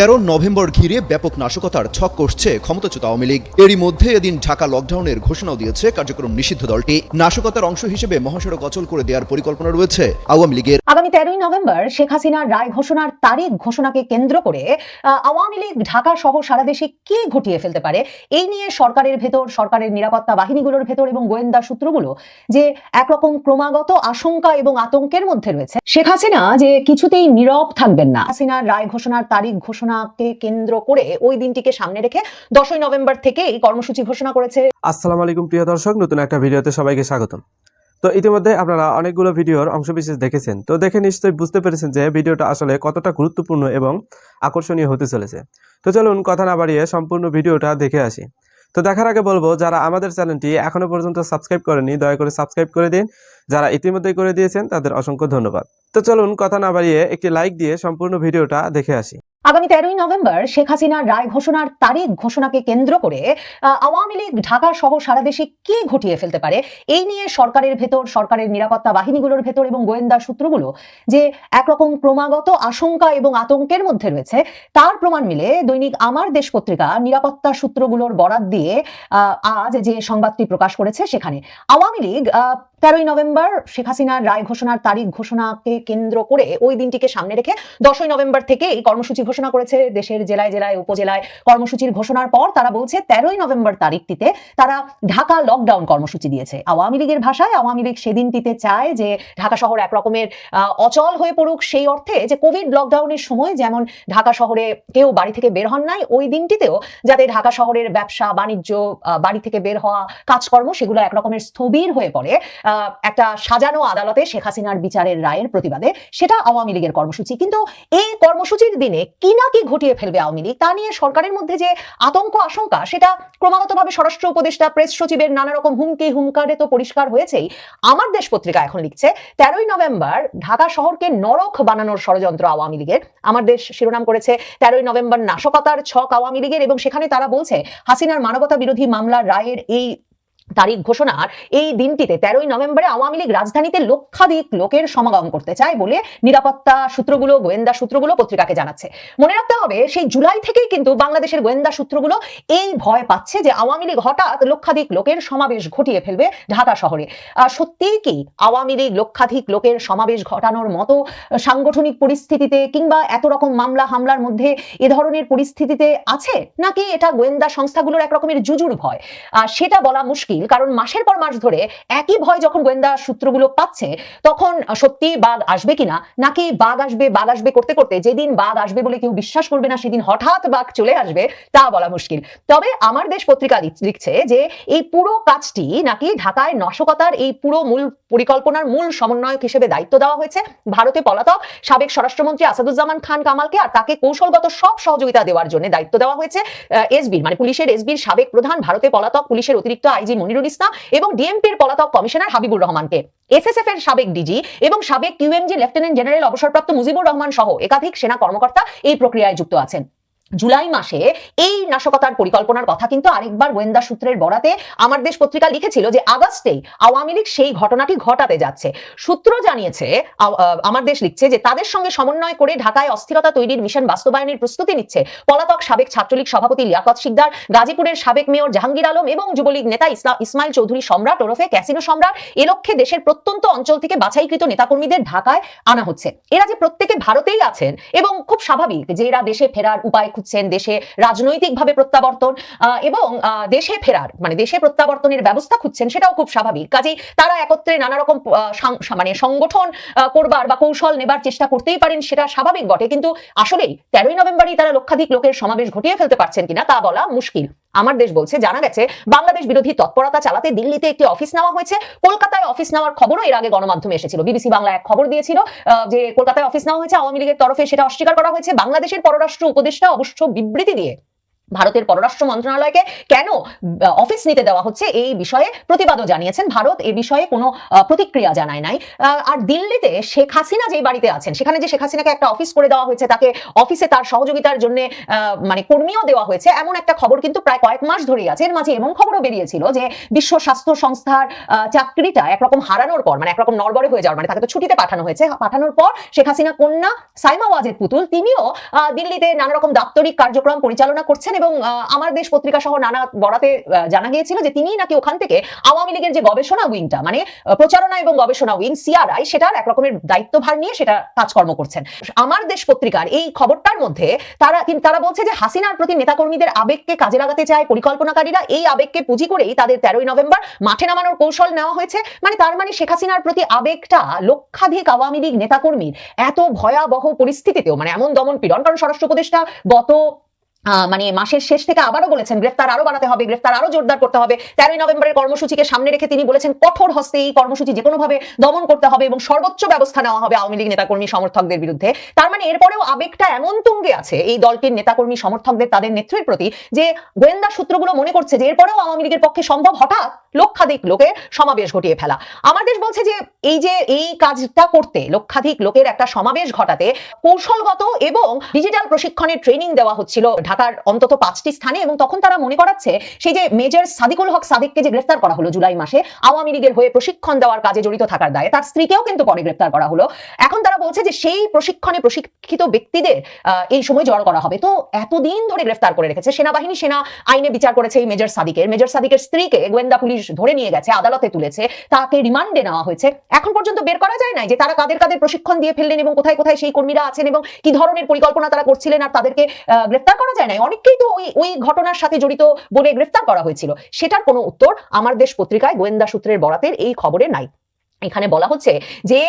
তেরো নভেম্বর ঘিরে ব্যাপক নাশকতার ছক কষছে ক্ষমতাচ্যুত আওয়ামী লীগ। এরই মধ্যে এদিন ঢাকা লকডাউনের ঘোষণাও দিয়েছে কার্যক্রম নিষিদ্ধ দলটি। নাশকতার অংশ হিসেবে মহাসড়ক অচল করে দেওয়ার পরিকল্পনা রয়েছে আওয়ামী লীগের। আগামী তেরোই নভেম্বর শেখ হাসিনার রায় ঘোষণার তারিখ ঘোষণাকে কেন্দ্র করে আওয়ামী লীগ ঢাকা সহ সারা দেশে কি ঘটিয়ে ফেলতে পারে? এই নিয়ে সরকারের ভেতর, সরকারের নিরাপত্তা বাহিনীগুলোর ভেতর এবং গোয়েন্দা সূত্রগুলো যে একরকম ক্রমাগত আশঙ্কা এবং আতঙ্কের মধ্যে রয়েছে। শেখ হাসিনা যে কিছুতেই নীরব থাকবেন না। হাসিনার রায় ঘোষণার তারিখ ঘোষণাকে কেন্দ্র করে ওই দিনটিকে সামনে রেখে দশই নভেম্বর থেকে এই কর্মসূচি ঘোষণা করেছে। আসসালামু আলাইকুম, প্রিয় দর্শক, নতুন একটা ভিডিওতে সবাইকে স্বাগতম। তো ইতিমধ্যে আপনারা অনেকগুলো ভিডিওর অংশবিশেষ দেখেছেন। তো দেখে নিশ্চয়ই বুঝতে পেরেছেন যে ভিডিওটা আসলে কতটা গুরুত্বপূর্ণ এবং আকর্ষণীয় হতে চলেছে। তো চলুন কথা না বাড়িয়ে সম্পূর্ণ ভিডিওটা দেখে আসি। তো দেখার আগে বলব, যারা আমাদের চ্যানেলটি এখনও পর্যন্ত সাবস্ক্রাইব করেনি দয়া করে সাবস্ক্রাইব করে দিন। যারা ইতিমধ্যে করে দিয়েছেন, তাদের অসংখ্য ধন্যবাদ। তো চলুন কথা না বাড়িয়ে একটি লাইক দিয়ে সম্পূর্ণ ভিডিওটা দেখে আসি। আগামী তেরোই নভেম্বর শেখ হাসিনার রায় ঘোষণার তারিখ ঘোষণাকে কেন্দ্র করে আওয়ামী লীগ ঢাকা সহ সারা দেশে কি ঘটিয়ে ফেলতে পারে? এই নিয়ে সরকারের ভেতর, সরকারের নিরাপত্তা বাহিনীগুলোর ভেতর এবং গোয়েন্দা সূত্রগুলো যে একরকম ক্রমাগত আশঙ্কা এবং আতঙ্কের মধ্যে রয়েছে, তার প্রমাণ মিলে দৈনিক আমার দেশ পত্রিকা নিরাপত্তা সূত্রগুলোর বরাত দিয়ে আজ যে সংবাদটি প্রকাশ করেছে সেখানে আওয়ামী লীগ তেরোই নভেম্বর শেখ হাসিনার রায় ঘোষণার তারিখ ঘোষণাকে কেন্দ্র করে ওই দিনটিকে সামনে রেখে দশই নভেম্বর থেকে এই কর্মসূচি ঘোষণা করেছে দেশের জেলায় জেলায়, উপজেলায় কর্মসূচির ঘোষণার পর তারা বলছে তেরোই নভেম্বর তারিখটিতে তারা ঢাকা লকডাউন কর্মসূচি দিয়েছে। আওয়ামী লীগের ভাষায় আওয়ামী লীগ সেদিনটিতে চায় যে ঢাকা শহর এক রকমের অচল হয়ে পড়ুক সেই অর্থে যে কোভিড লকডাউনের সময় যেমন ঢাকা শহরে কেউ বাড়ি থেকে বের হন নাই, ওই দিনটিতেও যাতে ঢাকা শহরের ব্যবসা, বাণিজ্য বাড়ি থেকে বের হওয়া, কাজকর্ম সেগুলো এক রকমের স্থবির হয়ে পড়ে একটা সাজানো আদালতে শেখ হাসিনার বিচারের রায়ের প্রতিবাদে, সেটা আওয়ামী লীগের কর্মসূচি। কিন্তু এই কর্মসূচির দিনে কি না কি ঘটিয়ে ফেলবে আওয়ামী লীগ, তা নিয়ে সরকারের মধ্যে যে আতঙ্ক, আশঙ্কা, সেটা ক্রমাগতভাবে স্বরাষ্ট্র উপদেষ্টা, প্রেস সচিবের নানা রকম হুমকি, হুঙ্কারে তো পরিষ্কার হয়েছেই। আমার দেশ পত্রিকা এখন লিখছে, তেরোই নভেম্বর ঢাকা শহরকে নরক বানানোর ষড়যন্ত্র আওয়ামী লীগের। আমার দেশ শিরোনাম করেছে, তেরোই নভেম্বর নাশকতার ছক আওয়ামী লীগের এবং সেখানে তারা বলছে, হাসিনার মানবতা বিরোধী মামলার রায়ের এই তারিখ ঘোষণার এই দিনটিতে তেরোই নভেম্বরে আওয়ামী লীগ রাজধানীতে লক্ষাধিক লোকের সমাগম করতে চায় বলে নিরাপত্তা সূত্রগুলো গোয়েন্দা সূত্রগুলো পত্রিকাকে জানাচ্ছে। মনে রাখতে হবে সেই জুলাই থেকেই কিন্তু বাংলাদেশের গোয়েন্দা সূত্রগুলো এই ভয় পাচ্ছে যে আওয়ামী লীগ হঠাৎ লক্ষাধিক লোকের সমাবেশ ঘটিয়ে ফেলবে ঢাকা শহরে। সত্যিই কি আওয়ামী লীগ লক্ষাধিক লোকের সমাবেশ ঘটানোর মতো সাংগঠনিক পরিস্থিতিতে কিংবা এত রকম মামলা হামলার মধ্যে এ ধরনের পরিস্থিতিতে আছে? নাকি এটা গোয়েন্দা সংস্থাগুলোর একরকমের জুজুর ভয়? আহ, সেটা বলা মুশকিল। কারণ মাসের পর মাস ধরে একই ভয় যখন গোয়েন্দা সূত্রগুলো পাচ্ছে, তখন সত্যি বাঘ আসবে কিনা, নাকি বাঘ আসবে বাঘ আসবে করতে করতে যেদিন বাঘ আসবে বলে কেউ বিশ্বাস করবে না, সেদিন হঠাৎ বাঘ চলে আসবে, তা বলা মুশকিল। তবে আমার দেশ পত্রিকা লিখছে যে এই পুরো কাজটি নাকি ঢাকায় নাশকতার এই পুরো মূল পরিকল্পনার মূল সমন্বয়ক হিসেবে দায়িত্ব দেওয়া হয়েছে। ভারতে পলাতক সাবেক স্বরাষ্ট্রমন্ত্রী আসাদুজ্জামান খান কামালকে আর তাকে কৌশলগত সব সহযোগিতা দেওয়ার জন্য দায়িত্ব দেওয়া হয়েছে এসবির মানে পুলিশের এসবির সাবেক প্রধান ভারতে পলাতক পুলিশের অতিরিক্ত আইজি মনিরুল ইসলাম এবং ডিএমপির পলাতক কমিশনার হাবিবুর রহমানকে। এসএসএফ এর সাবেক ডিজি এবং সাবেক কিউএমজি লেফটেন্যান্ট জেনারেল অবসরপ্রাপ্ত মুজিবুর রহমান সহ একাধিক সেনা কর্মকর্তা এই প্রক্রিয়ায় যুক্ত আছেন। জুলাই মাসে এই নাশকতার পরিকল্পনার কথা কিন্তু আরেকবার গোয়েন্দা সূত্রের বরাতে আমার দেশ পত্রিকা লিখেছিল যে আগস্টেই আওয়ামী লীগ সেই ঘটনাটি ঘটাতে যাচ্ছে। সূত্র জানিয়েছে আমার দেশ লিখছে যে তাদের সঙ্গে সমন্বয় করে ঢাকায় অস্থিরতা তৈরির মিশন বাস্তবায়নের প্রস্তুতি নিচ্ছে পলাতক সাবেক ছাত্রলীগ সভাপতি লিয়াকত শিকদার, গাজীপুরের সাবেক মেয়র জাহাঙ্গীর আলম এবং যুবলীগ নেতা ইসমাইল চৌধুরী সম্রাট ওরফে ক্যাসিনো সম্রাট এ লক্ষ্যে দেশের প্রত্যন্ত অঞ্চল থেকে বাছাইকৃত নেতাকর্মীদের ঢাকায় আনা হচ্ছে। এরা যে প্রত্যেকে ভারতেই আছেন এবং খুব স্বাভাবিক যে এরা দেশে ফেরার উপায় খুঁজছেন, দেশে রাজনৈতিকভাবে প্রত্যাবর্তন এবং দেশে ফেরার মানে দেশে প্রত্যাবর্তনের ব্যবস্থা খুঁজছেন সেটাও খুব স্বাভাবিক। কাজেই তারা একত্রে নানা রকম মানে সংগঠন করবার বা কৌশল নেবার চেষ্টা করতেই পারেন সেটা স্বাভাবিক বটে। কিন্তু আসলেই তেরোই নভেম্বরই তারা লক্ষাধিক লোকের সমাবেশ ঘটিয়ে ফেলতে পারছেন কিনা তা বলা মুশকিল। আমার দেশ বলছে, জানা গেছে, বাংলাদেশ বিরোধী তৎপরতা চালাতে দিল্লিতে একটি অফিস নেওয়া হয়েছে। কলকাতায় অফিস নেওয়ার খবরও এর আগে গণমাধ্যমে এসেছিল। বিবিসি বাংলা এক খবর দিয়েছিল যে কলকাতায় অফিস নেওয়া হয়েছে, আওয়ামী লীগের তরফে সেটা অস্বীকার করা হয়েছে। বাংলাদেশের পররাষ্ট্র উপদেষ্টা অবশ্য বিবৃতি দিয়ে ভারতের পররাষ্ট্র মন্ত্রণালয়কে কেন অফিস নিতে দেওয়া হচ্ছে এই বিষয়ে প্রতিবাদও জানিয়েছেন ভারত। এ বিষয়ে কোনো প্রতিক্রিয়া জানায় নাই। আর দিল্লিতে শেখ হাসিনা যে বাড়িতে আছেন, সেখানে যে শেখ হাসিনাকে একটা অফিস করে দেওয়া হয়েছে, তাকে অফিসে তার সহযোগিতার জন্য মানে কর্মীও দেওয়া হয়েছে, এমন একটা খবর কিন্তু প্রায় কয়েক মাস ধরেই আছে। এর মাঝে এমন খবরও বেরিয়েছিল যে বিশ্ব স্বাস্থ্য সংস্থার চাকরিটা একরকম হারানোর পর মানে একরকম নরবরে হয়ে যাওয়ার মানে তাকে তো ছুটিতে পাঠানো হয়েছে, পাঠানোর পর শেখ হাসিনা কন্যা সাইমা ওয়াজেদ পুতুল, তিনিও দিল্লিতে নানা রকম দাপ্তরিক কার্যক্রম পরিচালনা করছেন এবং আমার দেশ পত্রিকা সহ নানা বরাতে জানা গিয়েছিল যে তিনি নাকি ওখান থেকে আওয়ামী লীগের যে গবেষণা উইংটা মানে প্রচারণা এবং গবেষণা উইং, সিআরআই, সেটার এক রকমের দায়িত্বভার নিয়ে সেটা কাজকর্ম করছেন। আমার দেশ পত্রিকার এই খবরটার মধ্যে তারা তারা বলছে যে হাসিনার প্রতি নেতাকর্মীদের আবেগকে কাজে লাগাতে চায় পরিকল্পনাকারীরা, এই আবেগকে পুঁজি করেই তাদের তেরোই নভেম্বর মাঠে নামানোর কৌশল নেওয়া হয়েছে। মানে তার মানে শেখ হাসিনার প্রতি আবেগটা লক্ষাধিক আওয়ামী লীগ নেতাকর্মীর এত ভয়াবহ পরিস্থিতিতেও মানে এমন দমন পীড়ন, কারণ স্বরাষ্ট্র উপদেষ্টা গত মানে মাসের শেষ থেকে আবারও বলেছেন, গ্রেফতার আরও বাড়াতে হবে, গ্রেফতার আরও জোরদার করতে হবে। তেরোই নভেম্বরের কর্মসূচিকে সামনে রেখে তিনি বলেছেন, কঠোর হস্তে এই কর্মসূচি যে কোনোভাবে দমন করতে হবে এবং সর্বোচ্চ ব্যবস্থা নেওয়া হবে আওয়ামী লীগ নেতাকর্মী সমর্থকদের বিরুদ্ধে। তার মানে এরপরেও আবেগটা এমন তুঙ্গে আছে এই দলটির নেতাকর্মী সমর্থকদের, তাদের নেত্রীর প্রতি, যে গোয়েন্দা সূত্রগুলো মনে করছে যে এরপরেও আওয়ামী লীগের পক্ষে সম্ভব হঠাৎ লক্ষাধিক লোকের সমাবেশ ঘটিয়ে ফেলা। আমার দেশ বলছে যে এই যে এই কাজটা করতে লক্ষাধিক লোকের একটা সমাবেশ ঘটাতে কৌশলগত এবং ডিজিটাল প্রশিক্ষণের ট্রেনিং দেওয়া হচ্ছিল ঢাকার অন্তত পাঁচটি স্থানে এবং তখন তারা মনে করাচ্ছে সেই যে মেজর সাদিকুল হক সাদিককে যে গ্রেফতার করা হলো জুলাই মাসে, আওয়ামী লীগের হয়ে প্রশিক্ষণ দেওয়ার কাজে জড়িত থাকার দায়ে তার স্ত্রীকেও কিন্তু পরে গ্রেফতার করা হলো। এখন তারা বলছে যে সেই প্রশিক্ষণে প্রশিক্ষিত ব্যক্তিদের এই সময় জড়ো করা হবে। তো এতদিন ধরে গ্রেফতার করে রেখেছে সেনাবাহিনী, সেনা আইনে বিচার করেছে এই মেজর সাদিকের। মেজর সাদিকের স্ত্রীকে গোয়েন্দা পুলিশ ধরে নিয়ে গেছে, আদালতে তুলেছে, তাকে রিমান্ডে নেওয়া হয়েছে। এখন পর্যন্ত বের করা যায় না যে তারা কাদের কাদের প্রশিক্ষণ দিয়ে ফেললেন এবং কোথায় কোথায় সেই কর্মীরা আছেন এবং কি ধরনের পরিকল্পনা তারা করছিলেন আর তাদেরকে গ্রেফতার করা যায় নাই অনেককেই তো ওই ওই ঘটনার সাথে জড়িত বলে গ্রেফতার করা হয়েছিল। সেটার কোনো উত্তর আমার দেশ পত্রিকায় গোয়েন্দা সূত্রের বরাতের এই খবরে নাই। এখানে বলা হচ্ছে যে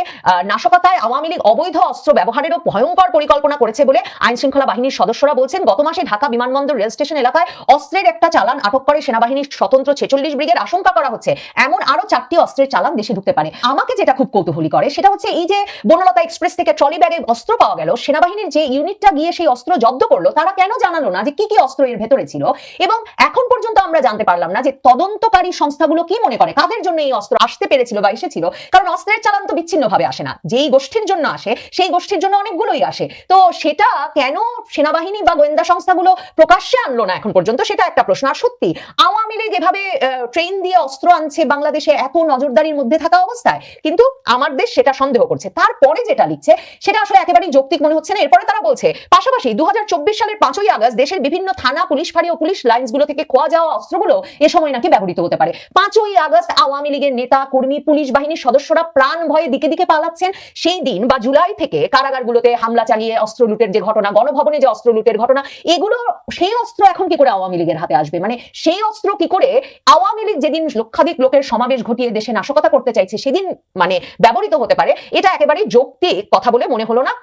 নাশকতায় আওয়ামী লীগ অবৈধ অস্ত্র ব্যবহারেরও ভয়ঙ্কর পরিকল্পনা করেছে বলে আইন শৃঙ্খলা বাহিনীর সদস্যরা বলছেন, গত মাসে ঢাকা বিমানবন্দর রেল স্টেশন এলাকায় অস্ত্রের একটা চালান আটক করে সেনাবাহিনীর স্বতন্ত্র ছেচল্লিশ ব্রিগেড আশঙ্কা করা হচ্ছে। এমন আরও চারটি অস্ত্রের চালান দেশে ঢুকতে পারে। আমাকে যেটা খুব কৌতূহলী করে, সেটা হচ্ছে এই যে বনলতা এক্সপ্রেস থেকে ট্রলি ব্যাগে অস্ত্র পাওয়া গেল, সেনাবাহিনীর যে ইউনিটটা গিয়ে সেই অস্ত্র জব্দ করল, তারা কেন জানালো না যে কি কি অস্ত্র এর ভেতরে ছিল? এবং এখন পর্যন্ত আমরা জানতে পারলাম না যে তদন্তকারী সংস্থাগুলো কি মনে করে? কাদের জন্য এই অস্ত্র আসতে পেরেছিল বা এসেছিল? কারণ অস্ত্রের চালান তো বিচ্ছিন্ন ভাবে আসে না। যেই গোষ্ঠীর জন্য আসে, সেই গোষ্ঠীর জন্য অনেকগুলোই আসে। তো সেটা কেন সেনাবাহিনী বা গোয়েন্দা সংস্থাগুলো প্রকাশ্যে আনলো না এখন পর্যন্ত, সেটা একটা প্রশ্ন। আর সত্যি, আওয়ামী লীগ এভাবে ট্রেন দিয়ে অস্ত্র আনছে বাংলাদেশে এত নজরদারির মধ্যে থাকা অবস্থায়, কিন্তু আমার দেশ সেটা সন্দেহ করছে। তারপরে যেটা লিখছে, সেটা আসলে একেবারেই যৌক্তিক মনে হচ্ছে না। এরপরে তারা বলছে, পাশাপাশি দু হাজার চব্বিশ সালের পাঁচই আগস্ট দেশের বিভিন্ন থানা, পুলিশ ফাঁড়ি ও পুলিশ লাইন্সগুলো থেকে খোয়া যাওয়া অস্ত্রগুলো এ সময় নাকি ব্যবহৃত হতে পারে। পাঁচই আগস্ট আওয়ামী লীগের নেতা, কর্মী, পুলিশ বাহিনীর সদস্যরা প্রাণ ভয়ে দিকে দিকে পালাচ্ছেন। সেই দিন বা জুলাই থেকে কারাগারগুলোতে হামলা চালিয়ে অস্ত্র লুটের যে ঘটনা, গণভবনে যে অস্ত্র লুটের ঘটনা, এগুলো, সেই অস্ত্র এখন কি করে আওয়ামী লীগের হাতে আসবে? মানে সেই অস্ত্র কি করে আওয়ামী লীগ যেদিন লক্ষাধিক লোকের সমাবেশ ঘটিয়ে দেশে নাশকতা করতে চাইছে, সেদিন মানে ব্যবহৃত হতে পারে। এটা একেবারে যৌক্তিক কথা বলে মনে হলো না।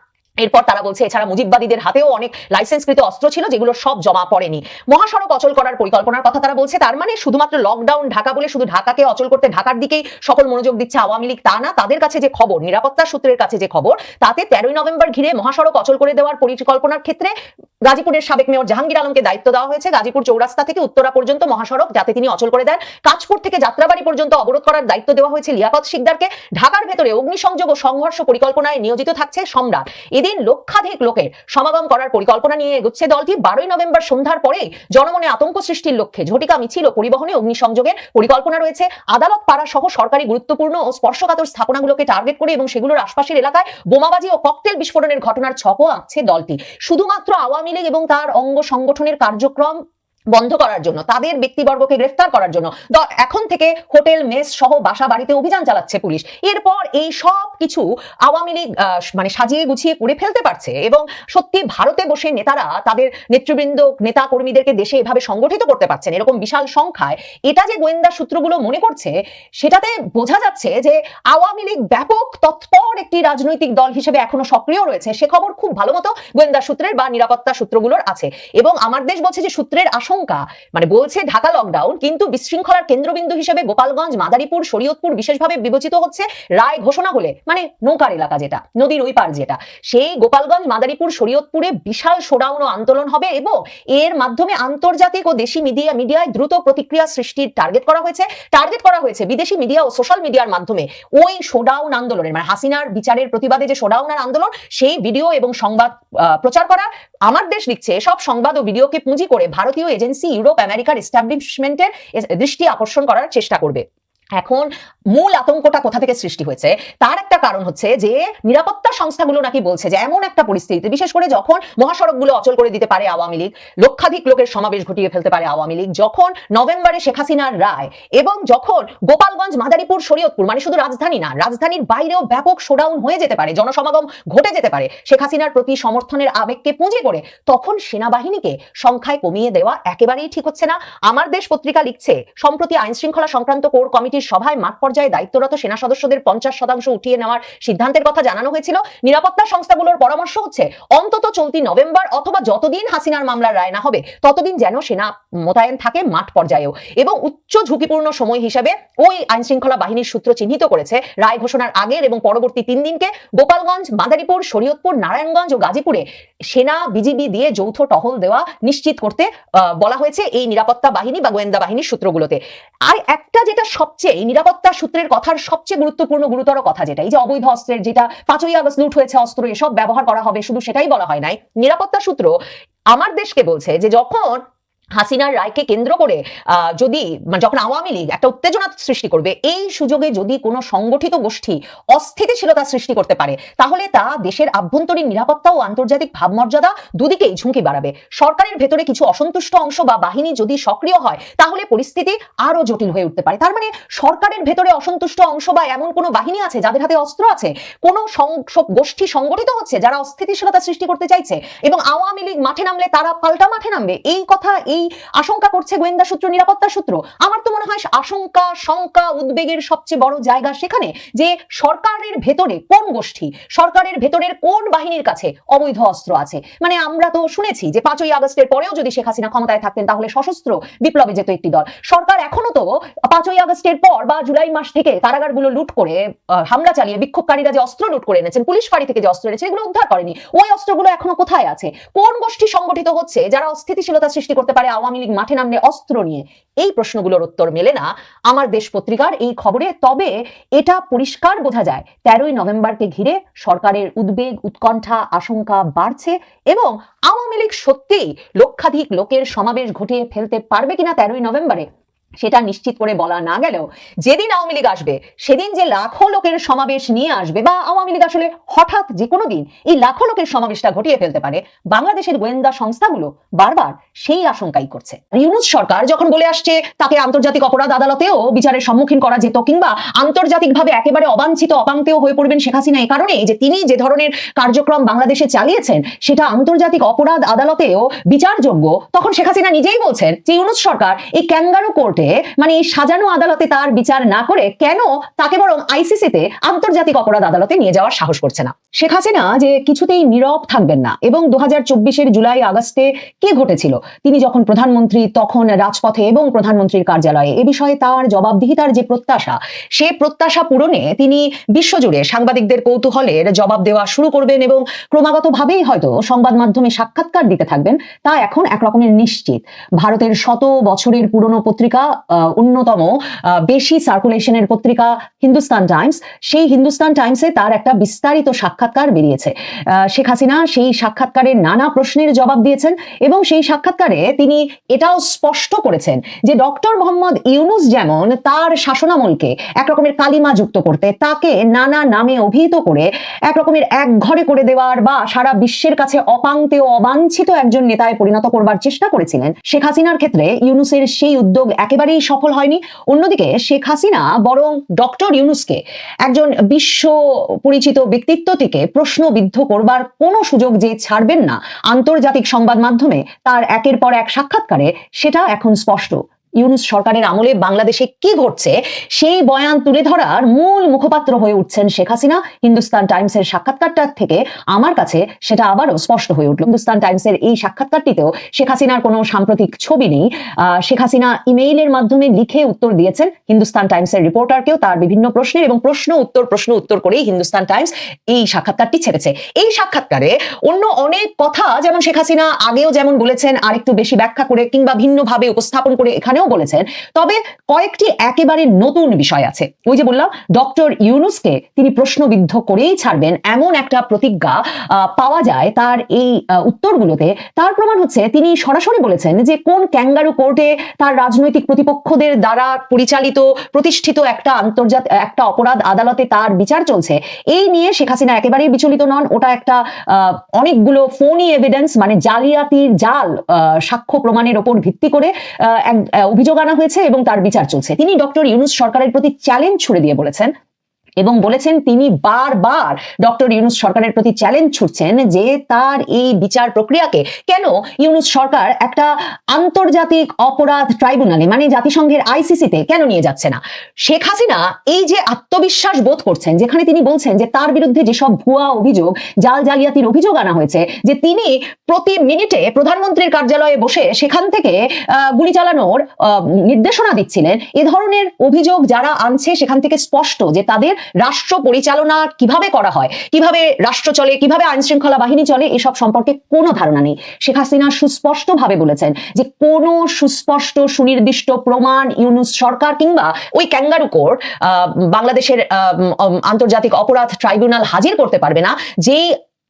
এরপর তারা বলছে, এছাড়া মুজিববাদীদের হাতেও অনেক লাইসেন্সকৃত অস্ত্র ছিল যেগুলো সব জমা পড়েনি। মহাসড়ক অচল করার পরিকল্পনার কথা তারা বলছে, তার মানে শুধুমাত্র লকডাউন ঢাকা বলে শুধু ঢাকাকে অচল করতে ঢাকার দিকেই সকল মনোযোগ দিচ্ছে আওয়ামী লীগ, তা না, তাদের কাছে যে খবর, নিরাপত্তা সূত্রের কাছে যে খবর, তাতে তেরোই নভেম্বর ঘিরে মহাসড়ক অচল করে দেওয়ার পরিকল্পনার ক্ষেত্রে গাজীপুরের সাবেক মেয়র জাহাঙ্গীর আলমকে দায়িত্ব দেওয়া হয়েছে। গাজীপুর চৌরাস্তা থেকে উত্তরা পর্যন্ত মহাসড়ক, যাতে তিনি অচল করে দেন। কাঁচপুর থেকে যাত্রাবাড়ি পর্যন্ত অবরোধ করার দায়িত্ব দেওয়া হয়েছে লিয়াকত শিকদারকে। ঢাকার ভেতরে অগ্নিসংযোগ ও সংঘর্ষ পরিকল্পনায় নিয়োজিত থাকছে সম্রাট। এদিন লক্ষাধিক লোকের সমাগম করার পরিকল্পনা নিয়ে এগুচ্ছে দলটি। বারোই নভেম্বর সন্ধ্যার পরে জনমনে আতঙ্ক সৃষ্টির লক্ষ্যে ঝটিকা মিছিল ও পরিবহনে অগ্নিসংযোগের পরিকল্পনা রয়েছে। আদালত, পাড়া সহ সরকারি গুরুত্বপূর্ণ ও স্পর্শকাতর স্থাপনাগুলোকে টার্গেট করে এবং সেগুলোর আশপাশের এলাকায় বোমাবাজি ও ককটেল বিস্ফোরণের ঘটনার ছকও আঁকছে দলটি। শুধুমাত্র আওয়ামী লীগ এবং তার অঙ্গ সংগঠনের কার্যক্রম বন্ধ করার জন্য, তাদের ব্যক্তিবর্গকে গ্রেফতার করার জন্য। এখন থেকে হোটেল, মেস সহ বাসা বাড়িতে অভিযান চালাচ্ছে পুলিশ। এরপর এই সব কিছু আওয়ামী লীগ মানে সাজিয়ে গুছিয়ে করে ফেলতে পারছে এবং সত্যি ভারতে বসে নেতারা তাদের নেতৃবৃন্দ নেতা কর্মীদেরকে দেশে এভাবে সংগঠিত করতে পারছেন, এরকম বিশাল সংখ্যায়। এটা যে গোয়েন্দা সূত্রগুলো মনে করছে, সেটাতে বোঝা যাচ্ছে যে আওয়ামী লীগ ব্যাপক, তৎপর একটি রাজনৈতিক দল হিসেবে এখনও সক্রিয় রয়েছে। সে খবর খুব ভালো মতো গোয়েন্দা সূত্রের বা নিরাপত্তা সূত্রগুলোর আছে। এবং আমার দেশ বলছে যে সূত্রের আশঙ্কা আশঙ্কা। মানে বলছে ঢাকা লকডাউন কিন্তু বিশৃঙ্খলার কেন্দ্রবিন্দু হিসেবে গোপালগঞ্জ, মাদারীপুর, শরীয়তপুর বিশেষভাবে বিবেচিত হচ্ছে রায় ঘোষণা হলে মানে নৌকার এলাকা যেটা, নদীর ওই পার যেটা। সেই গোপালগঞ্জ, মাদারীপুর, শরীয়তপুরে বিশাল শোডাউন ও আন্দোলন হবে এবং এর মাধ্যমে আন্তর্জাতিক ও দেশি মিডিয়া মিডিয়ায় দ্রুত প্রতিক্রিয়া সৃষ্টির টার্গেট করা হয়েছে। টার্গেট করা হয়েছে বিদেশি মিডিয়া ও সোশ্যাল মিডিয়ার মাধ্যমে। ওই শোডাউন আন্দোলনের মানে হাসিনার বিচারের প্রতিবাদে যে শোডাউনের আন্দোলন, সেই ভিডিও এবং সংবাদ প্রচার করা। আমার দেশ লিখছে, সব সংবাদ ও ভিডিওকে পুঁজি করে ভারতীয় এজেন্সি ইউরোপ আমেরিকার এস্টাবলিশমেন্টের দৃষ্টি আকর্ষণ করার চেষ্টা করবে। এখন মূল আতঙ্কটা কোথা থেকে সৃষ্টি হয়েছে? তার একটা কারণ হচ্ছে যে, নিরাপত্তা সংস্থাগুলো নাকি বলছে যে, এমন একটা পরিস্থিতিতে, বিশেষ করে যখন মহাসড়কগুলো অচল করে দিতে পারে আওয়ামী লীগ, লক্ষাধিক লোকের সমাবেশ ঘটিয়ে ফেলতে পারে আওয়ামী লীগ, যখন নভেম্বরে শেখ হাসিনার রায় এবং যখন গোপালগঞ্জ, মাদারীপুর, শরীয়তপুর মানে শুধু রাজধানী না, রাজধানীর বাইরেও ব্যাপক শোডাউন হয়ে যেতে পারে, জনসমাগম ঘটে যেতে পারে, শেখ হাসিনার প্রতি সমর্থনের আবেগকে পুঁজি করে, তখন সেনাবাহিনীকে সংখ্যায় কমিয়ে দেওয়া একেবারেই ঠিক হচ্ছে না। আমার দেশ পত্রিকা লিখছে, সম্প্রতি আইন শৃঙ্খলা সংক্রান্ত কোর কমিটির সভায় মাঠ পর্যায়ে দায়িত্বরত সেনা সদস্যদের পঞ্চাশ শতাংশ উঠিয়ে নেওয়ার সিদ্ধান্তের কথা জানানো হয়েছিল। নিরাপত্তা সংস্থাগুলোর পরামর্শ হচ্ছে, অন্তত চলতি নভেম্বর অথবা যতদিন হাসিনার মামলার রায় না হবে, ততদিন যেন সেনা মোতায়েন থাকে মাঠ পর্যায়েও। এবং উচ্চ ঝুঁকিপূর্ণ সময় হিসেবে ওই আইন শৃঙ্খলা বাহিনীর সূত্র চিহ্নিত করেছে রায় ঘোষণার আগের এবং পরবর্তী তিন দিনকে গোপালগঞ্জ, মাদারীপুর, শরীয়তপুর, নারায়ণগঞ্জ ও গাজীপুরে সেনা, বিজিবি দিয়ে যৌথ টহল দেওয়া নিশ্চিত করতে বলা হয়েছে এই নিরাপত্তা বাহিনী বা গোয়েন্দা বাহিনীর সূত্রগুলোতে। আর একটা যেটা সবচেয়ে, এই নিরাপত্তা সূত্রের কথার সবচেয়ে গুরুত্বপূর্ণ, গুরুতর কথা যেটা, এই যে অবৈধ অস্ত্রের যেটা পাঁচই আগস্ট লুট হয়েছে, অস্ত্র এসব ব্যবহার করা হবে, শুধু সেটাই বলা হয় নাই। নিরাপত্তা সূত্র আমার দেশকে বলছে যে যখন হাসিনার রায়কে কেন্দ্র করে যদি মানে যখন আওয়ামী লীগ একটা উত্তেজনা সৃষ্টি করবে, এই সুযোগে যদি কোনো সংগঠিত গোষ্ঠী অস্থিতিশীলতা সৃষ্টি করতে পারে, তাহলে তা দেশের আভ্যন্তরীণ নিরাপত্তা ও আন্তর্জাতিক ভাবমর্যাদা দুদিকেই ঝুঁকি বাড়াবে। সরকারের ভেতরে কিছু অসন্তুষ্ট অংশ বা বাহিনী যদি সক্রিয় হয়, তাহলে পরিস্থিতি আরও জটিল হয়ে উঠতে পারে। তার মানে সরকারের ভেতরে অসন্তুষ্ট অংশ বা এমন কোনো বাহিনী আছে, যাদের হাতে অস্ত্র আছে, কোনো গোষ্ঠী সংগঠিত হচ্ছে, যারা অস্থিতিশীলতা সৃষ্টি করতে চাইছে, এবং আওয়ামী লীগ মাঠে নামলে তারা পাল্টা মাঠে নামবে, এই কথা এই আশঙ্কা করছে গোয়েন্দা সূত্র, নিরাপত্তা সূত্র। আমার তো মনে হয় আশঙ্কা, শঙ্কা, উদ্বেগের সবচেয়ে বড় জায়গা সেখানে যে সরকারের ভেতরে কোন গোষ্ঠী, সরকারের ভেতরের কোন বাহিনীর কাছে অবৈধ অস্ত্র আছে? মানে আমরা তো শুনেছি যে পাঁচই আগস্টের পরেও যদি শেখ হাসিনা ক্ষমতায় থাকতেন তাহলে সশস্ত্র বিপ্লবে যেত একটি দল। সরকার এখনও তো পাঁচই আগস্টের পর বা জুলাই মাস থেকে কারাগারগুলো লুট করে হামলা চালিয়ে বিক্ষোভকারীরা যে অস্ত্র লুট করে এনেছেন, পুলিশ ফাঁড়ি থেকে যে অস্ত্র এনেছে, এগুলো উদ্ধার করেনি। ওই অস্ত্রগুলো এখনও কোথায় আছে? কোন গোষ্ঠী সংগঠিত হচ্ছে যারা অস্থিতিশীলতা সৃষ্টি করতে পারে? আওয়ামী লীগ মাঠে নামলে অস্ত্র নিয়ে। এই প্রশ্নগুলোর উত্তর মেলে না আমার দেশ পত্রিকার এই খবরে। তবে এটা পরিষ্কার বোঝা যায়, তেরোই নভেম্বরকে ঘিরে সরকারের উদ্বেগ, উৎকণ্ঠা, আশঙ্কা বাড়ছে এবং আওয়ামী লীগ সত্যিই লক্ষাধিক লোকের সমাবেশ ঘটিয়ে ফেলতে পারবে কিনা তেরোই নভেম্বরে? সেটা নিশ্চিত করে বলা না গেলেও যেদিন আওয়ামী লীগ আসবে, সেদিন যে লাখো লোকের সমাবেশ নিয়ে আসবে বা আওয়ামী লীগ আসলে হঠাৎ যে কোনো দিন এই লাখো লোকের সমাবেশটা ঘটিয়ে ফেলতে পারে, বাংলাদেশের গোয়েন্দা সংস্থাগুলো বারবার সেই আশঙ্কাই করছে। ইউনুস সরকার যখন বলে আসছে তাকে আন্তর্জাতিক অপরাধ আদালতেও বিচারের সম্মুখীন করা যেত কিংবা আন্তর্জাতিকভাবে একেবারে অবাঞ্ছিত অপাঙ্ক্তেও হয়ে পড়বেন শেখ হাসিনা এই কারণে যে তিনি যে ধরনের কার্যক্রম বাংলাদেশে চালিয়েছেন, সেটা আন্তর্জাতিক অপরাধ আদালতেও বিচারযোগ্য, তখন শেখ হাসিনা নিজেই বলছেন যে ইউনুস সরকার এই ক্যাঙ্গারু কোর্টে মানে সাজানো আদালতে তার বিচার না করে কেন তাকে বরং আইসিসিতে আন্তর্জাতিক অপরাধ আদালতে নিয়ে যাওয়ার সাহস করছে না। শেখ হাসিনা যে কিছুতেই নীরব থাকবেন না এবং দু হাজার জুলাই আগস্টে কি ঘটেছিল? তিনি যখন প্রধানমন্ত্রী, তখন রাজপথে এবং প্রধানমন্ত্রীর কার্যালয়ে। এ বিষয়ে তার জবাবদিহিতার যে প্রত্যাশা, সে প্রত্যাশা পূরণে তিনি বিশ্বজুড়ে সাংবাদিকদের কৌতূহলের জবাব দেওয়া শুরু করবেন এবং ক্রমাগতভাবেই হয়তো সংবাদ মাধ্যমে সাক্ষাৎকার দিতে থাকবেন। তা এখন একরকমের নিশ্চিত। ভারতের শত বছরের পুরনো পত্রিকা অন্যতম বেশি সার্কুলেশনের পত্রিকা হিন্দুস্তান টাইমস সেই হিন্দুস্তান টাইমসে তার একটা বিস্তারিত সাক্ষাৎকার বেরিয়েছে। শেখ হাসিনা সেই সাক্ষাৎকারের নানা প্রশ্নের জবাব দিয়েছেন এবং সেই সাক্ষাৎকারে তিনি এটাও স্পষ্ট করেছেন যে ডক্টর মোহাম্মদ ইউনুস যেমন তার শাসনামলকে একরকমের কালিমা যুক্ত করতে, তাকে নানা নামে অভিহিত করে, একরকমের এক ঘরে করে দেওয়ার বা সারা বিশ্বের কাছে অপাঙ্ক্তে ও অবাঞ্ছিত একজন নেতায় পরিণত করবার চেষ্টা করেছিলেন, শেখ হাসিনার ক্ষেত্রে ইউনুসের সেই উদ্যোগ একেবারেই সফল হয়নি। অন্যদিকে শেখ হাসিনা বরং ডক্টর ইউনুসকে একজন বিশ্ব পরিচিত ব্যক্তিত্ব থেকে প্রশ্নবিদ্ধ করবার কোনো সুযোগ যে ছাড়বেন না আন্তর্জাতিক সংবাদ মাধ্যমে, তার একের পর এক সাক্ষাৎকারে সেটা এখন স্পষ্ট। ইউনুস সরকারের আমলে বাংলাদেশে কি ঘটছে সেই বয়ান তুলে ধরার মূল মুখপাত্র হয়ে উঠছেন শেখ হাসিনা। হিন্দুস্তান টাইমসের সাক্ষাৎকারটা থেকে আমার কাছে সেটা আবারও স্পষ্ট হয়ে উঠল। হিন্দুস্তান টাইমসের এই সাক্ষাৎকারটিতেও শেখ হাসিনার কোনো সাম্প্রতিক ছবি নেই। শেখ হাসিনা ইমেইলের মাধ্যমে লিখে উত্তর দিয়েছেন হিন্দুস্তান টাইমসের রিপোর্টারকেও তার বিভিন্ন প্রশ্নের এবং প্রশ্ন উত্তর প্রশ্ন উত্তর করেই হিন্দুস্তান টাইমস এই সাক্ষাৎকারটি ছেড়েছে। এই সাক্ষাৎকারে অন্য অনেক কথা যেমন শেখ হাসিনা আগেও যেমন বলেছেন, আরেকটু বেশি ব্যাখ্যা করে কিংবা ভিন্নভাবে উপস্থাপন করে এখানেও বলেছেন, তবে কয়েকটি একেবারে নতুন বিষয় আছে। ওই যে বললাম, ডক্টর ইউনুসকে তিনি প্রশ্নবিদ্ধ করেই ছাড়বেন, এমন একটা প্রতিজ্ঞা পাওয়া যায় তার এই উত্তরগুলোতে। তার প্রমাণ হচ্ছে, তিনি সরাসরি বলেছেন যে কোন ক্যাঙ্গারু কোর্টে তার রাজনৈতিক প্রতিপক্ষদের দ্বারা পরিচালিত, প্রতিষ্ঠিত একটা আন্তর্জাতিক একটা অপরাধ আদালতে তার বিচার চলছে, এই নিয়ে শেখ হাসিনা একেবারেই বিচলিত নন। ওটা একটা অনেকগুলো ফোনি এভিডেন্স মানে জালিয়াতির জাল সাক্ষ্য প্রমাণের ওপর ভিত্তি করে অভিযোগ আনা হয়েছে এবং তার বিচার চলছে। তিনি ডক্টর ইউনুস সরকারের প্রতি চ্যালেঞ্জ ছুড়ে দিয়ে বলেছেন এবং বলেছেন তিনি বারবার ডক্টর ইউনুস সরকারের প্রতি চ্যালেঞ্জ ছুটছেন যে তার এই বিচার প্রক্রিয়াকে কেন ইউনুস সরকার একটা আন্তর্জাতিক অপরাধ ট্রাইব্যুনালে মানে জাতিসংঘের আইসিসিতে কেন নিয়ে যাচ্ছে না? শেখ হাসিনা এই যে আত্মবিশ্বাস বোধ করছেন, যেখানে তিনি বলছেন যে তার বিরুদ্ধে যেসব ভুয়া অভিযোগ, জাল জালিয়াতির অভিযোগ আনা হয়েছে, যে তিনি প্রতি মিনিটে প্রধানমন্ত্রীর কার্যালয়ে বসে সেখান থেকে গুলি চালানোর নির্দেশনা দিচ্ছিলেন। এ ধরনের অভিযোগ যারা আনছে সেখান থেকে স্পষ্ট যে তাদের রাষ্ট্র পরিচালনা কীভাবে করা হয়, কীভাবে রাষ্ট্র চলে, কীভাবে আইন শৃঙ্খলা বাহিনী চলে, এসব সম্পর্কে কোনো ধারণা নেই। শেখ হাসিনা সুস্পষ্টভাবে বলেছেন যে কোনো সুস্পষ্ট সুনির্দিষ্ট প্রমাণ ইউনুস সরকার কিংবা ওই ক্যাঙ্গারু কোর বাংলাদেশের আন্তর্জাতিক অপরাধ ট্রাইব্যুনাল হাজির করতে পারবে না, যেই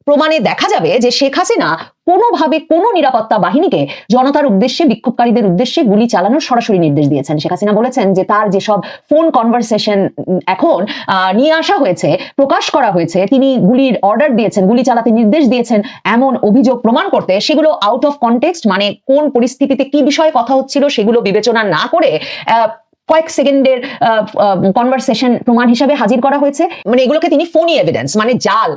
প্রমাণে দেখা যাবে যে শেখ হাসিনা কোনোভাবে কোনো নিরাপত্তা বাহিনীকে জনতার উদ্দেশ্যে, বিক্ষোভকারীদের উদ্দেশ্যে গুলি চালানোর সরাসরি নির্দেশ দিয়েছেন। শেখ হাসিনা বলেছেন যে তার যেসব ফোন কনভারসেশন এখন নিয়ে আসা হয়েছে, প্রকাশ করা হয়েছে, তিনি গুলির অর্ডার দিয়েছেন, গুলি চালাতে নির্দেশ দিয়েছেন এমন অভিযোগ প্রমাণ করতে, সেগুলো আউট অফ কনটেক্সট মানে কোন পরিস্থিতিতে কি বিষয়ে কথা হচ্ছিল সেগুলো বিবেচনা না করে কয়েক সেকেন্ডের কনভারসেশন প্রমাণ হিসাবে হাজির করা হয়েছে। মানে এগুলোকে তিনি ফোনি এভিডেন্স মানে জাল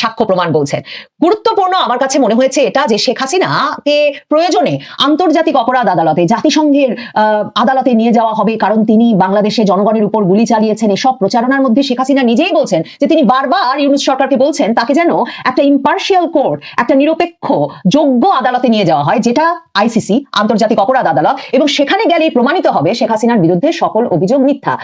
সাক্ষ্য প্রমাণ বলছেন। গুরুত্বপূর্ণ আমার কাছে মনে হয়েছে এটা যে শেখ হাসিনাকে প্রয়োজনে আন্তর্জাতিক অপরাধ আদালতে, জাতিসংঘের আদালতে নিয়ে যাওয়া হবে। কারণ তিনি বাংলাদেশে জনগণের উপর গুলি চালিয়েছেন। এসব প্রচারণার মধ্যে শেখ হাসিনা নিজেই বলছেন যে তিনি বারবার ইউনুস সরকারকে বলছেন তাকে যেন একটা ইম্পার্শিয়াল কোর্ট একটা নিরপেক্ষ, যোগ্য আদালতে নিয়ে যাওয়া হয়, যেটা আইসিসি, আন্তর্জাতিক অপরাধ আদালত। এবং সেখানে গেলেই প্রমাণিত হবে শেখ হাসিনার বিরুদ্ধে সকল অভিযোগ মিথ্যা।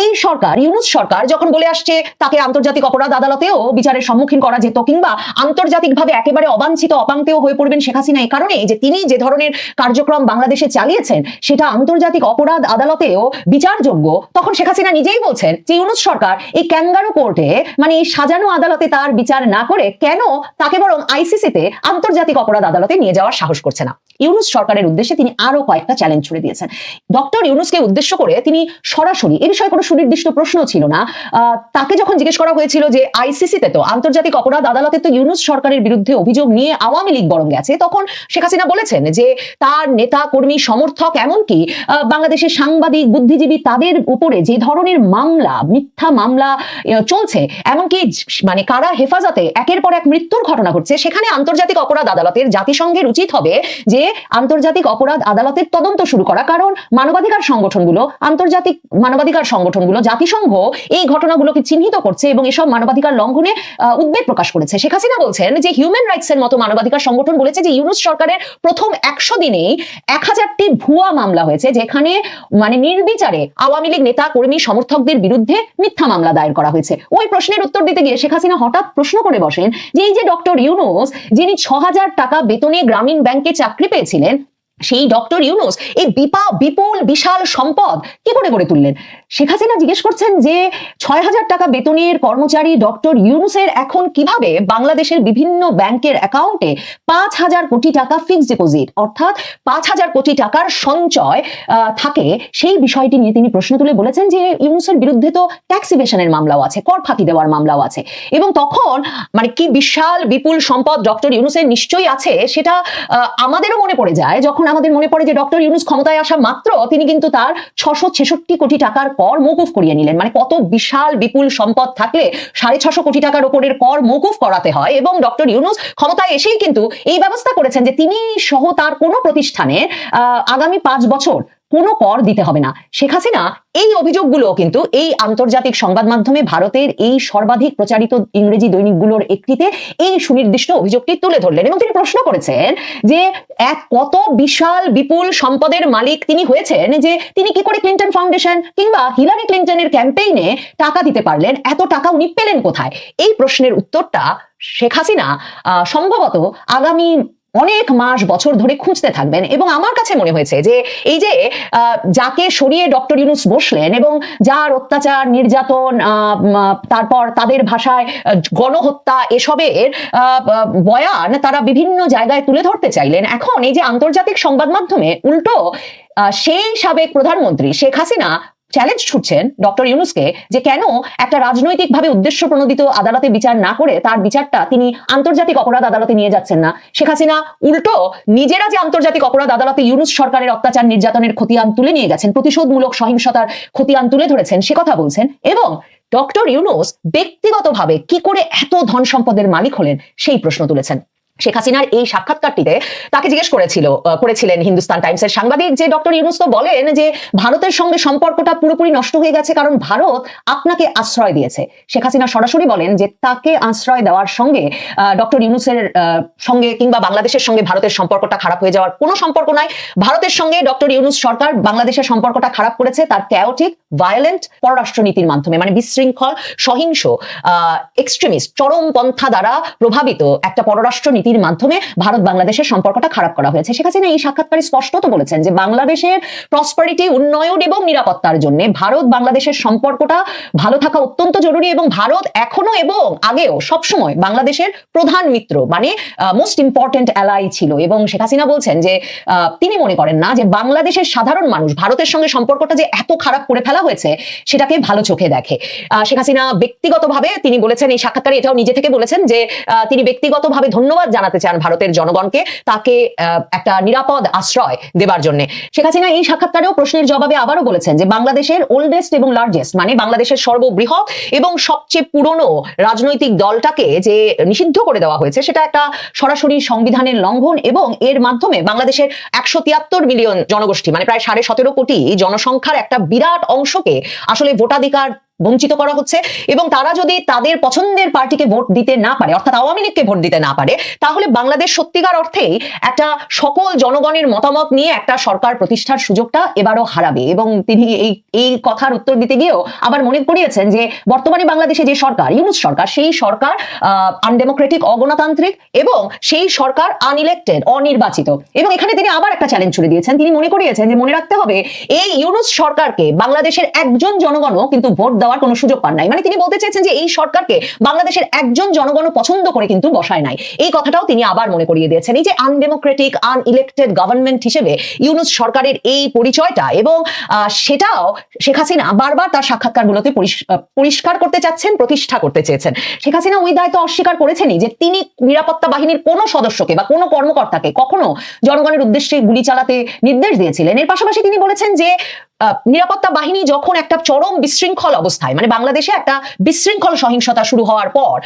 এই সরকার, ইউনুস সরকার যখন বলে আসছে তাকে আন্তর্জাতিক অপরাধ আদালতেও বিচারের সম্মুখীন করা যেত কিংবা আন্তর্জাতিকভাবে একেবারে অবাঞ্ছিত অপাঙ্ক্তেও হয়ে পড়বেন শেখ হাসিনা এই কারণে যে তিনি যে ধরনের কার্যক্রম বাংলাদেশে চালিয়েছেন, সেটা আন্তর্জাতিক অপরাধ আদালতেও বিচারযোগ্য। তখন শেখ হাসিনা নিজেই বলছেন যে ইউনুস সরকার এই ক্যাঙ্গারু কোর্টে মানে এই সাজানো আদালতে তার বিচার না করে কেন তাকে বরং আইসিসিতে আন্তর্জাতিক অপরাধ আদালতে নিয়ে যাওয়ার সাহস করছে না? ইউনুস সরকারের উদ্দেশ্যে তিনি আরও কয়েকটা চ্যালেঞ্জ ছুড়ে দিয়েছেন। ডক্টর ইউনুসকে উদ্দেশ্য করে তিনি সরাসরি, এ বিষয়ে কোনো সুনির্দিষ্ট প্রশ্ন ছিল না তাকে যখন জিজ্ঞেস করা হয়েছিল যে আইসিসিতে তো আন্তর্জাতিক অপরাধ আদালতে তো ইউনুস সরকারের বিরুদ্ধে অভিযোগ নিয়ে আওয়ামী লীগ বরং গেছে, তখন শেখ হাসিনা বলেছেন যে তার নেতা, কর্মী, সমর্থক এমনকি বাংলাদেশের সাংবাদিক, বুদ্ধিজীবী তাদের উপরে যে ধরনের মামলা, মিথ্যা মামলা চলছে, এমনকি মানে কারা হেফাজতে একের পর এক মৃত্যুর ঘটনা ঘটছে, সেখানে আন্তর্জাতিক অপরাধ আদালতের জাতিসংঘের উচিত হবে যে আন্তর্জাতিক অপরাধ আদালতের তদন্ত শুরু করা। কারণ মানবাধিকার সংগঠনগুলো, আন্তর্জাতিক মানবাধিকার সংগঠনগুলো, জাতিসংঘ এই ঘটনাগুলোকে চিহ্নিত করছে এবং এসব মানবাধিকার লঙ্ঘনে উদ্বেগ প্রকাশ করেছে। শেখ হাসিনা বলছেন যে হিউম্যান রাইটস এর মতো মানবাধিকার সংগঠন বলেছে যে, ইউনুস সরকারের প্রথম একশো দিনেই এক হাজারটি ভুয়া মামলা হয়েছে, যেখানে মানে নির্বিচারে আওয়ামী লীগ নেতা, কর্মী, সমর্থকদের বিরুদ্ধে মিথ্যা মামলা দায়ের করা হয়েছে। ওই প্রশ্নের উত্তর দিতে গিয়ে শেখ হাসিনা হঠাৎ প্রশ্ন করে বসেন যে, এই যে ডক্টর ইউনুস, যিনি ছ টাকা বেতনে গ্রামীণ ব্যাংকে চাকরি পেয়েছিলেন সেই ডক্টর ইউনুস এই বিপা, বিপুল, বিশাল সম্পদ কি করে গড়ে তুললেন? শেখ হাসিনা জিজ্ঞেস করছেন যে ছয় হাজার টাকা বেতনের কর্মচারী ডক্টর ইউনুসের এখন কীভাবে বাংলাদেশের বিভিন্ন ব্যাংকের অ্যাকাউন্টে পাঁচ হাজার কোটি টাকা ফিক্সড ডিপোজিট, অর্থাৎ পাঁচ হাজার কোটি টাকার সঞ্চয় থাকে? সেই বিষয়টি নিয়ে তিনি প্রশ্ন তুলে বলেছেন যে ইউনুসের বিরুদ্ধে তো ট্যাক্স ইভেশনের মামলাও আছে, কর ফাঁকি দেওয়ার মামলাও আছে। এবং তখন মানে কি বিশাল, বিপুল সম্পদ ডক্টর ইউনুসের নিশ্চয়ই আছে, সেটা আমাদেরও মনে পড়ে যায় যখন আমাদের মনে পড়ে যে ডক্টর ইউনুস ক্ষমতায় আসা মাত্র তিনি কিন্তু তার ছশো ছেষট্টি কোটি টাকার কর মৌকুফ করিয়ে নিলেন। মানে কত বিশাল বিপুল সম্পদ থাকলে সাড়ে ছশো কোটি টাকার ওপরের কর মৌকুফ করাতে হয় এবং ডক্টর ইউনুস ক্ষমতায় এসেই কিন্তু এই ব্যবস্থা করেছেন যে তিনি সহ তার কোনো প্রতিষ্ঠানে আহ, আগামী পাঁচ বছর কোনো কর দিতে হবে না। শেখ হাসিনা এই অভিযোগগুলো কিন্তু এই আন্তর্জাতিক সংবাদ মাধ্যমে ভারতের এই সর্বাধিক প্রচারিত ইংরেজি দৈনিকগুলোর একটিতে এই সুনির্দিষ্ট অভিযোগটি তুলে ধরলেন এবং তিনি প্রশ্ন করেছেন যে এক কত বিশাল, বিপুল সম্পদের মালিক তিনি হয়েছেন যে তিনি কি করে ক্লিন্টন ফাউন্ডেশন কিংবা হিলারি ক্লিন্টনের ক্যাম্পেইনে টাকা দিতে পারলেন, এত টাকা উনি পেলেন কোথায়? এই প্রশ্নের উত্তরটা শেখ হাসিনা সম্ভবত আগামী অনেক মাস, বছর ধরে খুঁজতে থাকবেন এবং আমার কাছে মনে হয়েছে যে এই যে যাকে সরিয়ে ডক্টর ইউনুস বসলেন এবং যার অত্যাচার, নির্যাতন তারপর তাদের ভাষায় গণহত্যা এসবের বয়ান তারা বিভিন্ন জায়গায় তুলে ধরতে চাইলেন। এখন এই যে আন্তর্জাতিক সংবাদ মাধ্যমে উল্টো সেই সাবেক প্রধানমন্ত্রী শেখ হাসিনা চ্যালেঞ্জ ছুটছেন ডক্টর ইউনুসকে যে কেন একটা রাজনৈতিকভাবে উদ্দেশ্য প্রণোদিত আদালতে বিচার না করে তার বিচারটা তিনি আন্তর্জাতিক অপরাধ আদালতে নিয়ে যাচ্ছেন না। শেখ হাসিনা উল্টো নিজেরা যে আন্তর্জাতিক অপরাধ আদালতে ইউনুস সরকারের অত্যাচার, নির্যাতনের খতিয়ান তুলে নিয়ে গেছেন, প্রতিশোধমূলক সহিংসতার খতিয়ান তুলে ধরেছেন, সে কথা বলছেন এবং ডক্টর ইউনুস ব্যক্তিগতভাবে কি করে এত ধন সম্পদের মালিক হলেন সেই প্রশ্ন তুলেছেন। শেখ হাসিনার এই সাক্ষাৎকারটিতে তাকে জিজ্ঞেস করেছিল করেছিলেন হিন্দুস্তান টাইমসের সাংবাদিক যে ডক্টর ইউনুস তো বলেন যে ভারতের সঙ্গে সম্পর্কটা পুরোপুরি নষ্ট হয়ে গেছে কারণ ভারত আপনাকে আশ্রয় দিয়েছে। শেখ হাসিনা সরাসরি বলেন যে তাকে আশ্রয় দেওয়ার সঙ্গে ডক্টর ইউনুসের সঙ্গে কিংবা বাংলাদেশের সঙ্গে ভারতের সম্পর্কটা খারাপ হয়ে যাওয়ার কোনো সম্পর্ক নাই। ভারতের সঙ্গে ডক্টর ইউনুস সরকার বাংলাদেশের সম্পর্কটা খারাপ করেছে, তার ক্যাওটিক ভায়োলেন্ট পররাষ্ট্রনীতির মাধ্যমে মানে বিশৃঙ্খল, সহিংস এক্সট্রিমিস্ট চরম পন্থা দ্বারা প্রভাবিত একটা পররাষ্ট্র নীতির মাধ্যমে ভারত বাংলাদেশের সম্পর্কটা খারাপ করা হয়েছে। শেখ হাসিনা এই সাক্ষাৎকারে স্পষ্টত বলেছেন যে বাংলাদেশের প্রসপারিটি উন্নয়ন এবং নিরাপত্তার জন্য ভারত বাংলাদেশের সম্পর্কটা ভালো থাকা অত্যন্ত জরুরি এবং ভারত এখনও এবং আগেও সবসময় বাংলাদেশের প্রধান মিত্র মানে মোস্ট ইম্পর্টেন্ট অ্যালাই ছিল। এবং শেখ হাসিনা বলছেন যে তিনি মনে করেন না যে বাংলাদেশের সাধারণ মানুষ ভারতের সঙ্গে সম্পর্কটা যে এত খারাপ করে ফেলা হয়েছে, সেটাকে ভালো চোখে দেখে। শেখ হাসিনা ব্যক্তিগতভাবে তিনি বলেছেন, এই সাক্ষাৎকারে এটাও নিজে থেকে বলেছেন যে তিনি ব্যক্তিগতভাবে ধন্যবাদ জানাতে চান ভারতের জনগণকে তাকে একটা নিরাপদ আশ্রয় দেবার জন্য। শেখ হাসিনা এই সাক্ষাৎকারেও প্রশ্নের জবাবে আবারও বলেছেন যে বাংলাদেশের ওল্ডেস্ট এবং লার্জেস্ট মানে বাংলাদেশের সর্ববৃহৎ এবং সবচেয়ে পুরনো রাজনৈতিক দলটাকে যে নিষিদ্ধ করে দেওয়া হয়েছে, সেটা একটা সরাসরি সংবিধানের লঙ্ঘন এবং এর মাধ্যমে বাংলাদেশের একশো তিয়াত্তর মিলিয়ন জনগোষ্ঠী মানে প্রায় সাড়ে সতেরো কোটি জনসংখ্যার একটা বিরাট অংশকে আসলে ভোটাধিকার বঞ্চিত করা হচ্ছে এবং তারা যদি তাদের পছন্দের পার্টিকে ভোট দিতে না পারে, অর্থাৎ আওয়ামী লীগকে ভোট দিতে না পারে, তাহলে বাংলাদেশ সত্যিকার অর্থেই একটা সকল জনগণের মতামত নিয়ে একটা সরকার প্রতিষ্ঠার সুযোগটা এবারও হারাবে। এবং তিনি এই এই কথার উত্তর দিতে গিয়েও আবার মনে করিয়েছেন যে বর্তমানে বাংলাদেশে যে সরকার, ইউনুস সরকার, সেই সরকার আনডেমোক্রেটিক, অগণতান্ত্রিক এবং সেই সরকার আনইলেক্টেড, অনির্বাচিত। এবং এখানে তিনি আবার একটা চ্যালেঞ্জ ছুড়ে দিয়েছেন। তিনি মনে করিয়েছেন যে মনে রাখতে হবে, এই ইউনুস সরকারকে বাংলাদেশের একজন জনগণও কিন্তু ভোট দেওয়ার কোনো সুযোগ পান নাই। মানে তিনি বলতে চেয়েছেন যে এই সরকারকে বাংলাদেশের একজন জনগণও পছন্দ করে কিন্তু বসায় নাই। এই কথাটাও তিনি আবার মনে করিয়ে দিয়েছেন। এই যে আনডেমোক্রেটিক আনইলেক্টেড গভর্নমেন্ট হিসেবে ইউনুস সরকারের এই পরিচয়টা এবং সেটাও শেখ হাসিনা বারবার তার সাক্ষাৎকারগুলোতে পরিষ্কার করতে চাচ্ছেন, প্রতিষ্ঠা করতে চেয়েছেন। শেখ হাসিনা ওই দায়িত্ব অস্বীকার করেছেনই যে তিনি নিরাপত্তা বাহিনীর কোনো সদস্যকে বা কোনো কর্মকর্তাকে কখনো জনগণের উদ্দেশ্যে গুলি চালাতে নির্দেশ দিয়েছিলেন। এর পাশাপাশি তিনি বলেছেন যে নিরাপত্তা বাহিনী যখন একটা চরম বিশৃঙ্খল অবস্থায় মানে বাংলাদেশে একটা বিশৃঙ্খল সহিংসতা শুরু হওয়ার পর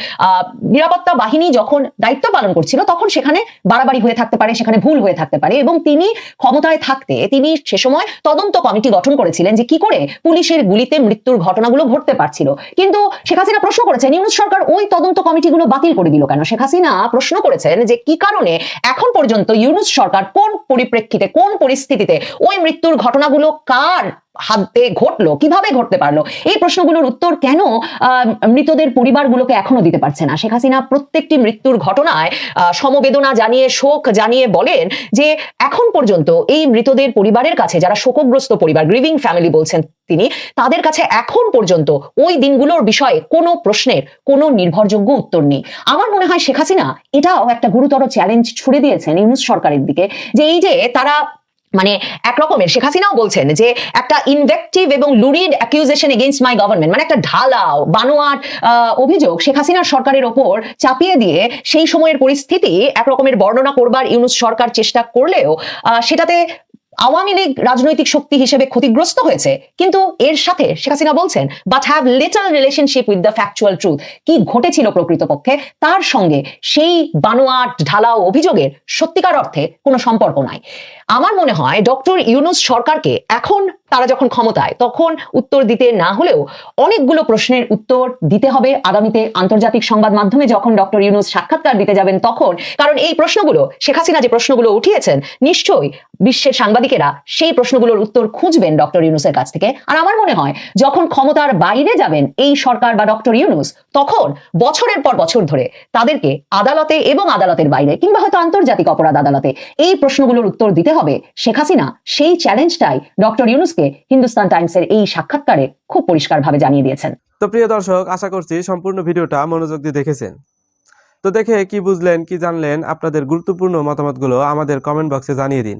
নিরাপত্তা বাহিনী যখন দায়িত্ব পালন করছিল, তখন সেখানে বাড়াবাড়ি হয়ে থাকতে পারে, সেখানে ভুল হয়ে থাকতে পারে এবং তিনি ক্ষমতায় থাকতে, তিনি সে সময় তদন্ত কমিটি গঠন করেছিলেন যে কি করে পুলিশের গুলিতে মৃত্যুর ঘটনাগুলো ঘটতে পারছিল। কিন্তু শেখ হাসিনা প্রশ্ন করেছেন, ইউনুস সরকার ওই তদন্ত কমিটিগুলো বাতিল করে দিল কেন? শেখ হাসিনা প্রশ্ন করেছেন যে কি কারণে এখন পর্যন্ত ইউনুস সরকার কোন পরিপ্রেক্ষিতে, কোন পরিস্থিতিতে ওই মৃত্যুর ঘটনাগুলো কার হাতে ঘটলো, কীভাবে ঘটতে পারল? এই প্রশ্নগুলোর উত্তর কেন মৃতদের পরিবারগুলোকে এখনও দিতে পারছে না? শেখ হাসিনা প্রত্যেকটি মৃত্যুর ঘটনায় সমবেদনা জানিয়ে, শোক জানিয়ে বলেন যে এখন পর্যন্ত এই মৃতদের পরিবারের কাছে, যারা শোকগ্রস্ত পরিবার গ্রিভিং ফ্যামিলি বলছেন তিনি, তাদের কাছে এখন পর্যন্ত ওই দিনগুলোর বিষয়ে কোনো প্রশ্নের, কোনো নির্ভরযোগ্য উত্তর নেই। আমার মনে হয় শেখ হাসিনা এটাও একটা গুরুতর চ্যালেঞ্জ ছুড়ে দিয়েছেন ইউনুস সরকারের দিকে, যে এই যে তারা মানে একরকমের শেখ হাসিনাও বলছেন যে একটা ইনভেক্টিভ এবং লুরিড অ্যাকিউজেশন এগেনস্ট মাই গভর্নমেন্ট মানে একটা ঢালাও বানোয়ার অভিযোগ শেখ হাসিনার সরকারের ওপর চাপিয়ে দিয়ে সেই সময়ের পরিস্থিতি একরকমের বর্ণনা করবার ইউনুস সরকার চেষ্টা করলেও সেটাতে আওয়ামী লীগ রাজনৈতিক শক্তি হিসেবে ক্ষতিগ্রস্ত হয়েছে, কিন্তু এর সাথে শেখ হাসিনা বলছেন but have little relationship with the factual truth কি ঘটেছিল প্রকৃতপক্ষে? তার সঙ্গে সেই বানোয়াট, ঢালাও অভিযোগের সত্যিকার অর্থে কোনো সম্পর্ক নাই। আমার মনে হয় ডক্টর ইউনুস সরকারকে এখন তারা যখন ক্ষমতায়, তখন উত্তর দিতে না হলেও অনেকগুলো প্রশ্নের উত্তর দিতে হবে। আগামীতে আন্তর্জাতিক সংবাদ মাধ্যমে যখন ডক্টর ইউনুস সাক্ষাৎকার দিতে যাবেন তখন, কারণ এই প্রশ্নগুলো, শেখ হাসিনা যে প্রশ্নগুলো উঠিয়েছেন, নিশ্চয়ই বিশ্বের সাংবাদিকেরা সেই প্রশ্নগুলোর উত্তর খুঁজবেন ডক্টর ইউনুসের কাছ থেকে। আর আমার মনে হয়, যখন ক্ষমতার বাইরে যাবেন এই সরকার বা ডক্টর ইউনুস, তখন বছরের পর বছর ধরে তাদেরকে আদালতে এবং আদালতের বাইরে কিংবা হয়তো আন্তর্জাতিক অপরাধ আদালতে এই প্রশ্নগুলোর উত্তর দিতে হবে শেখ হাসিনা সেই চ্যালেঞ্জটাই ডক্টর ইউনুসকে হিন্দুস্তান টাইমসের এই সাক্ষাৎকারে খুব পরিষ্কারভাবে জানিয়ে দিয়েছেন। তো প্রিয় দর্শক, আশা করছি সম্পূর্ণ ভিডিওটা মনোযোগ দিয়ে দেখেছেন। তো দেখে কি বুঝলেন, কি জানলেন, আপনাদের গুরুত্বপূর্ণ মতামতগুলো আমাদের কমেন্ট বক্সে জানিয়ে দিন।